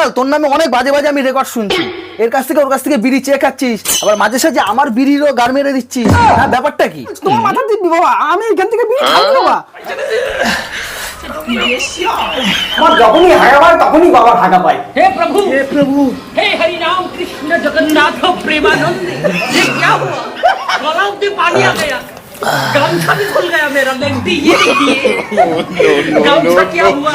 গোপাল তোর নামে অনেক বাজে বাজে আমি রেকর্ড শুনছি এর কাছ থেকে ওর কাছ থেকে বিড়ি চেয়ে খাচ্ছিস আবার মাঝে সাঝে আমার বিড়িরও গার মেরে দিচ্ছিস হ্যাঁ ব্যাপারটা কি তোমার মাথা দিবি বাবা আমি এখান থেকে বিড়ি খাবো বাবা আমার যখনই হাগা পায় তখনই বাবার হাগা পায় हे प्रभु हे प्रभु हे हरि राम कृष्ण जगन्नाथ प्रेमानंद ये क्या हुआ गलाव में पानी आ गया गामछा भी खुल गया मेरा लेंटी ये देखिए गामछा क्या हुआ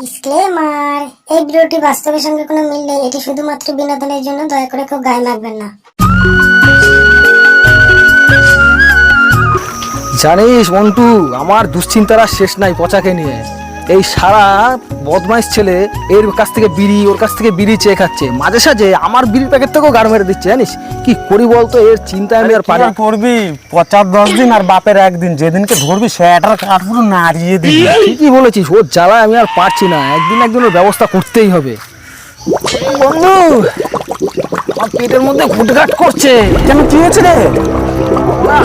ডিসক্লেমার এই ভিডিওটি বাস্তবের সঙ্গে কোনো মিল নেই। এটি শুধুমাত্র বিনোদনের জন্য দয়া করে কেউ গায়ে লাগবেন না। জানিস মন্টু, আমার দুশ্চিন্তার আর শেষ নাই পচাকে নিয়ে। এই সারা বদমাইশ ছেলে এর কাছ থেকে বিড়ি ওর কাছ থেকে বিড়ি চেয়ে খাচ্ছে। মাঝে সাঝে আমার বিড়ির প্যাকেট থেকেও গার মেরে দিচ্ছে জানিস? কি করি বলতো এর চিন্তায় আমি আর পারি করবি? পচার দশ দিন আর বাপের একদিন। যেদিনকে ধরবি সেটার কাঠ পুরো নাড়িয়ে দিবি। ঠিকই বলেছিস ওর জ্বালায় আমি আর পারছি না। একদিন একদিন ওর ব্যবস্থা করতেই হবে। বন্ধু আমার পেটের মধ্যে ঘুটঘাট করছে। কেন কি হয়েছে রে?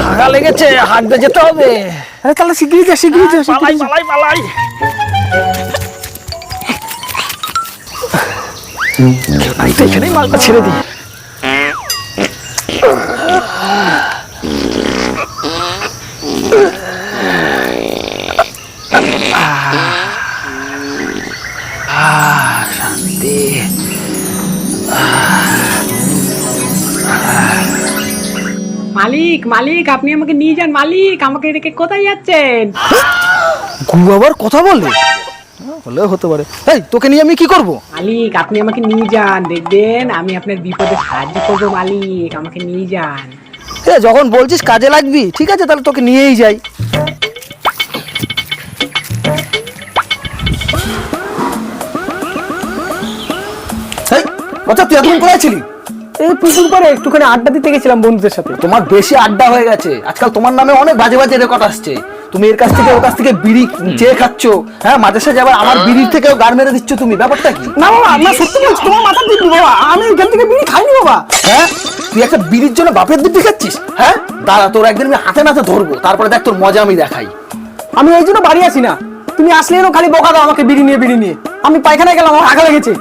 হাগা লেগেছে হাঁটতে যেতে হবে। আরে তাহলে শিগগিরি যা শিগগিরি যা পালাই যা। পালাই। তো এখানেই মালটা ছেড়ে দিই। শান্তি মালিক মালিক আপনি আমাকে নিয়ে যান মালিক আমাকে রেখে কোথায় যাচ্ছেন? গুরু আবার কথা বলে? হলেও হতে পারে। এই তোকে নিয়ে আমি কি করব? মালিক আপনি আমাকে নিয়ে যান দেখবেন আমি আপনার বিপদে সাহায্য করব মালিক আমাকে নিয়ে যান। এ যখন বলছিস কাজে লাগবি ঠিক আছে তাহলে তোকে নিয়েই যাই। এই, বাচ্চা তুই এতক্ষণ কোথায় ছিলি? এই পুকুর পাড়ে একটুখানি আড্ডা দিতে গেছিলাম বন্ধুদের সাথে। তোমার বেশি আড্ডা হয়ে গেছে। আজকাল তোমার নামে অনেক বাজে বাজে রেকর্ড আসছে। তুমি এর কাছ থেকে ওর কাছ থেকে বিড়ি চেয়ে খাচ্ছ হ্যাঁ? মাঝে সাঝে আবার আমার বিড়ির থেকেও গার মেরে দিচ্ছ তুমি ব্যাপারটা কি? না বাবা না সত্যি বলছি তোমার মাথা দিবি বাবা আমি এখান থেকে বিড়ি খাইনি বাবা। হ্যাঁ? তুই একটা বিড়ির জন্য বাপের দিব্যি খাচ্ছিস হ্যাঁ? দাঁড়া তোর একদিন আমি হাতে নাতে ধরবো তারপরে দেখ তোর মজা আমি দেখাই। আমি এই জন্য বাড়ি আসি না। তুমি আসলে এরও খালি বকা দাও আমাকে বিড়ি নিয়ে বিড়ি নিয়ে। আমি পায়খানায় গেলাম আমার হাগা লেগেছে।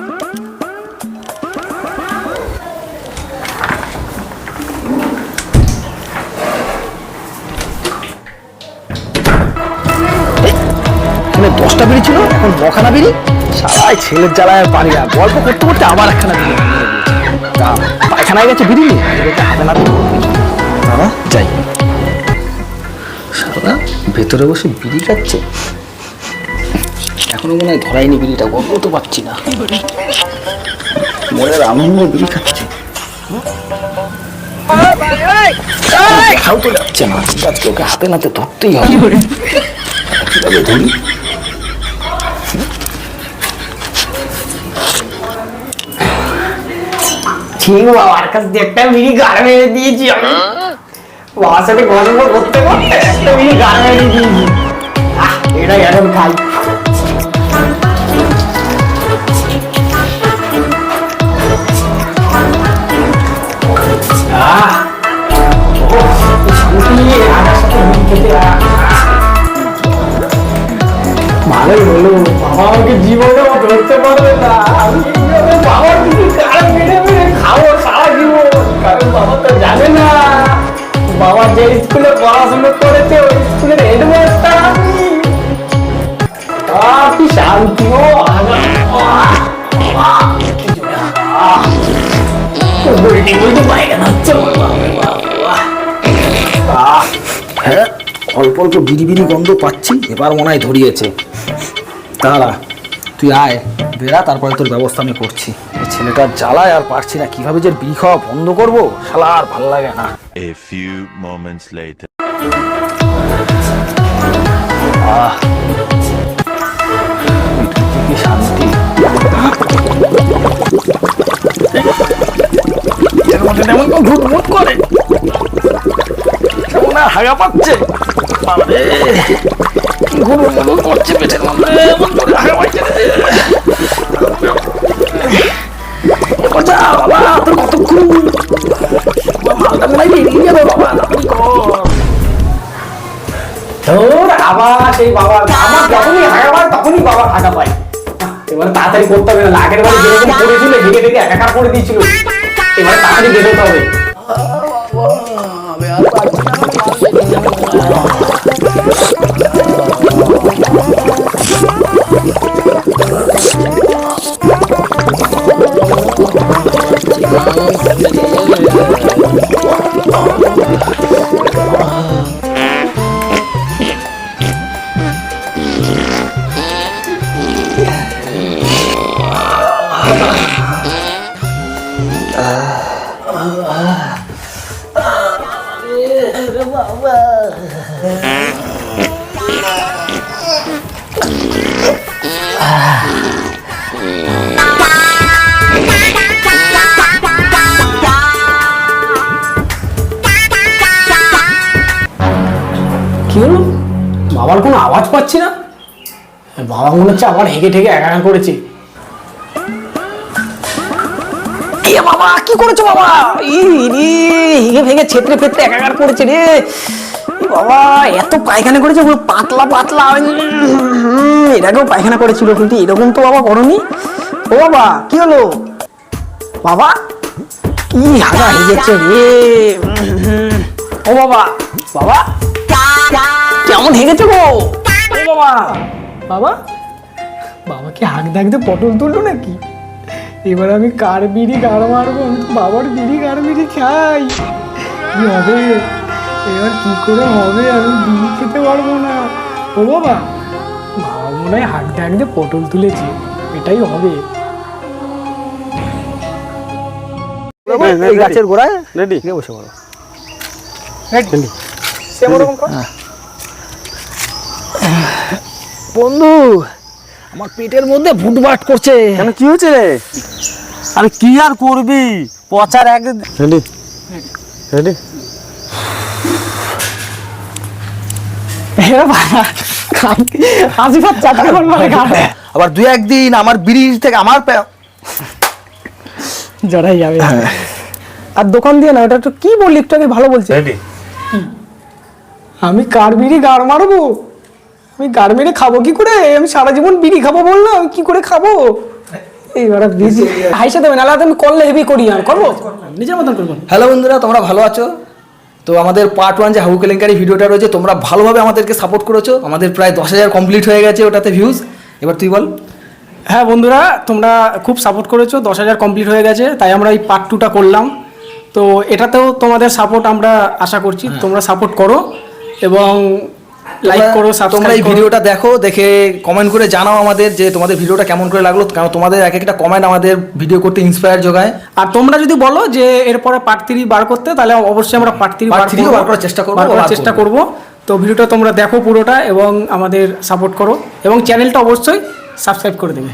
দশটা বিড়ি ছিল এখন বখানা বিড়ি। সারাই ছেলের জ্বালায় পারি না গল্প করতে করতে আবার একখানা বিড়ি তা পায়খানায় গেছে বিড়ি নিয়ে বাবা যাই। সারা ভেতরে বসে বিড়ি খাচ্ছে? এখনও মনে হয় ধরাইনি বিড়িটা গল্প তো পাচ্ছি না। মনের আনন্দ বিড়ি খাচ্ছে। দেখাও তো যাচ্ছে না আজকে ওকে হাতে নাতে ধরতেই হবে। ধরি? ঠিক বাবার কাছ দিয়ে একটা বিড়ি গাড় মেরে দিয়েছি আমি। বাবার সাথে গল্প করতে করতে একটা বিড়ি গাড় মেরে দিয়েছি। এটাই এখন খাই। ভালোই হলো। বাবা আমাকে জীবনে ধরতে পারবে না। হ্যাঁ অল্প অল্প বিড়ি বিড়ি গন্ধ পাচ্ছি এবার মনে হয় ধরিয়েছে। দাঁড়া। তুই আয় বেড়া তারপরে তোর ব্যবস্থা আমি করছি। এই ছেলেটার জ্বালায় আর পারছি না কীভাবে যে বিড়ি খাওয়া বন্ধ করব শালা আর ভালো লাগে না। A few moments later. আহ কি শান্তি। এর মধ্যে তেমন কেউ ঘুটমুট করে? কেমন আর হাগা পাচ্ছে? বাবারে, করছে পেটের মধ্যে? এমন করে হাগা পাচ্ছে রে। আবার সেই বাবা আমার যখনই পায় তখনই বাবা হাগা পায় এবার তাড়াতাড়ি করতে হবে না আগের বারে যেরকম করেছিল ভেঙে ভেঙে একাকার করে দিয়েছিল এবারে তাড়াতাড়ি বেরোতে হবে কি হলো? বাবার কোনো আওয়াজ পাচ্ছি না? বাবা মনে হচ্ছে আবার হেগে ঠেকে একা করেছে। এ বাবা, কি করেছ বাবা? ই রে, হিগে ভেঙে ছেত্রে ফেত্রে একাকার করেছে রে। বাবা, এত পায়খানা করেছে, পুরো পাতলা পাতলা। এর পায়খানা করেছিল কিন্তু এরকম তো বাবা করনি। ও বাবা, কি হলো? বাবা, কি হাগা হেগেছে রে। ও বাবা বাবা, কেমন হেগেছে গো? ও বাবা বাবা বাবা কি হাঁক ডাকতে পটল তুললো নাকি? এবার আমি কার বিড়ি গাড় মারবো? আমি তো বাবার বিড়ি গাড় বিড়ি খাই। কি হবে এবার কি করে হবে? আমি বিড়ি খেতে পারব না। ও বাবা বাবা মনে হয় হাঁটতে হাঁটতে পটল তুলেছে। এটাই হবে। গাছের গোড়ায়? রেডি। বসে পড়ো। বন্ধু আমার পেটের মধ্যে ভুটভাট করছে। কেন কি হয়েছে রে? আরে কি আর করবি? পচার এক রেডি। রেডি। মানে আবার দু একদিন আমার বিড়ির থেকে আমার জড়াই যাবে। আর দোকান দিয়ে না ওটা তো কি বললি একটু আগে ভালো বলছে। রেডি। আমি কার বিড়ি গাড় মারবো? আমি গাড় মেরে খাব কি করে? আমি সারা জীবন বিড়ি খাব বললাম আমি কি করে খাব? এইবার বিজি হাইসে আমি করলে হেভি করি আর করব? নিজের মতন করব। হ্যালো বন্ধুরা তোমরা ভালো আছো? তো আমাদের পার্ট ওয়ান যে হাউ কেলেঙ্কারি ভিডিওটা রয়েছে তোমরা ভালোভাবে আমাদেরকে সাপোর্ট করেছ। আমাদের প্রায় দশ হাজার কমপ্লিট হয়ে গেছে ওটাতে ভিউজ এবার তুই বল। হ্যাঁ বন্ধুরা তোমরা খুব সাপোর্ট করেছ দশ হাজার কমপ্লিট হয়ে গেছে তাই আমরা এই পার্ট টুটা করলাম। তো এটাতেও তোমাদের সাপোর্ট আমরা আশা করছি তোমরা সাপোর্ট করো। এবং লাইক করো তোমরা এই ভিডিওটা দেখো দেখে কমেন্ট করে জানাও আমাদের যে তোমাদের ভিডিওটা কেমন করে লাগল কারণ তোমাদের এক একটা কমেন্ট আমাদের ভিডিও করতে ইন্সপায়ার যোগায়। আর তোমরা যদি বলো যে এরপরে পার্ট থ্রি বার করতে তাহলে অবশ্যই আমরা পার্ট থ্রি বার করার চেষ্টা করব, করার চেষ্টা করব। তো ভিডিওটা তোমরা দেখো পুরোটা এবং আমাদের সাপোর্ট করো এবং চ্যানেলটা অবশ্যই সাবস্ক্রাইব করে দেবে।